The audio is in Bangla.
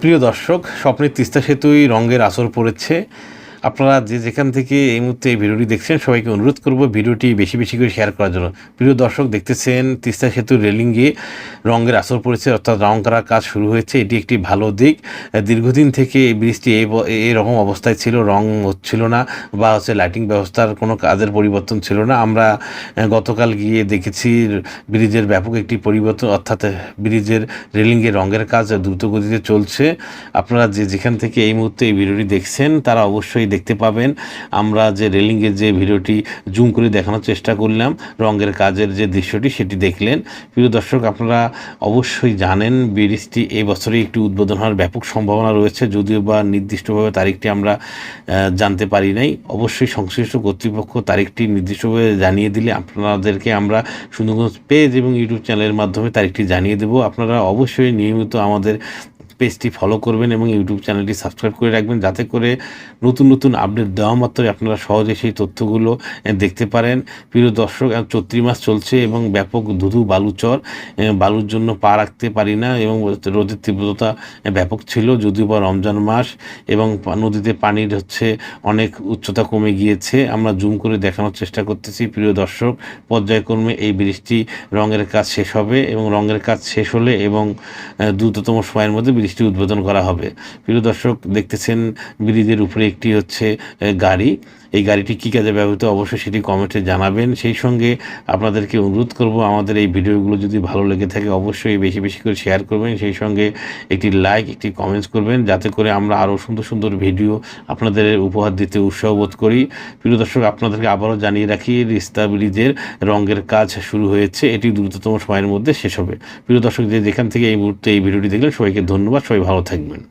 প্রিয় দর্শক স্বপ্নের তিস্তা সেতুই রঙের আসর পড়েছে। আপনারা যে যেখান থেকে এই মুহূর্তে এই ভিডিওটি দেখছেন, সবাইকে অনুরোধ করব ভিডিওটি বেশি বেশি করে শেয়ার করার জন্য। প্রিয় দর্শক, দেখতেছেন তিস্তা সেতুর রেলিংয়ে রঙের আসর পড়েছে, অর্থাৎ রং করার কাজ শুরু হয়েছে। এটি একটি ভালো দিক। দীর্ঘদিন থেকে এই ব্রিজটি এরকম অবস্থায় ছিল, রং হচ্ছিল না বা হচ্ছে লাইটিং ব্যবস্থার কোনো কাজের পরিবর্তন ছিল না। আমরা গতকাল গিয়ে দেখেছি ব্রিজের ব্যাপক একটি পরিবর্তন, অর্থাৎ ব্রিজের রেলিংয়ে রঙের কাজ দ্রুত গতিতে চলছে। আপনারা যে যেখান থেকে এই মুহূর্তে এই ভিডিওটি দেখছেন, তারা অবশ্যই দেখতে পাবেন। আমরা যে রেলিংয়ের যে ভিডিওটি জুম করে দেখানোর চেষ্টা করলাম, রঙের কাজের যে দৃশ্যটি সেটি দেখলেন। প্রিয় দর্শক, আপনারা অবশ্যই জানেন ব্রিজটি এই বছরই একটি উদ্বোধন হওয়ার ব্যাপক সম্ভাবনা রয়েছে। যদিও বা নির্দিষ্টভাবে তারিখটি আমরা জানতে পারি নাই, অবশ্যই সংশ্লিষ্ট কর্তৃপক্ষ তারিখটি নির্দিষ্টভাবে জানিয়ে দিলে আপনাদেরকে আমরা সুন্দরগঞ্জ পেজ এবং ইউটিউব চ্যানেলের মাধ্যমে তারিখটি জানিয়ে দেব। আপনারা অবশ্যই নিয়মিত আমাদের পেজটি ফলো করবেন এবং ইউটিউব চ্যানেলটি সাবস্ক্রাইব করে রাখবেন যাতে করে নতুন নতুন আপডেট দেওয়া মাত্রই আপনারা সহজে সেই তথ্যগুলো দেখতে পারেন। প্রিয় দর্শক চৈত্রি মাস চলছে এবং ব্যাপক ধুধু, বালুচর বালুর জন্য পা রাখতে পারি না এবং রোদের তীব্রতা ব্যাপক ছিল যদিও বা রমজান মাস এবং নদীতে পানির হচ্ছে অনেক উচ্চতা কমে গিয়েছে। আমরা জুম করে দেখানোর চেষ্টা করতেছি। প্রিয় দর্শক, পর্যায়ক্রমে এই ব্রিজটি রঙের কাজ শেষ হবে এবং রঙের কাজ শেষ হলে এবং দ্রুততম সময়ের মধ্যে ব্রিজটি উদ্বোধন করা হবে। প্রিয় দর্শক, দেখতেছেন ব্রিজের উপরে একটি হচ্ছে গাড়ি। এই গাড়িটি কী কাজে ব্যবহৃত অবশ্যই সেটি কমেন্টে জানাবেন। সেই সঙ্গে আপনাদেরকে অনুরোধ করব, আমাদের এই ভিডিওগুলো যদি ভালো লেগে থাকে অবশ্যই বেশি বেশি করে শেয়ার করবেন। সেই সঙ্গে একটি লাইক, একটি কমেন্টস করবেন, যাতে করে আমরা আরও সুন্দর সুন্দর ভিডিও আপনাদের উপহার দিতে উৎসাহ বোধ করি। প্রিয় দর্শক, আপনাদেরকে আবারও জানিয়ে রাখি, রিস্তা ব্রিজের রঙের কাজ শুরু হয়েছে। এটি দ্রুততম সময়ের মধ্যে শেষ হবে। প্রিয় দর্শক, যে যেখান থেকে এই মুহূর্তে এই ভিডিওটি দেখলেন, সবাইকে ধন্যবাদ। সবাই ভালো থাকবেন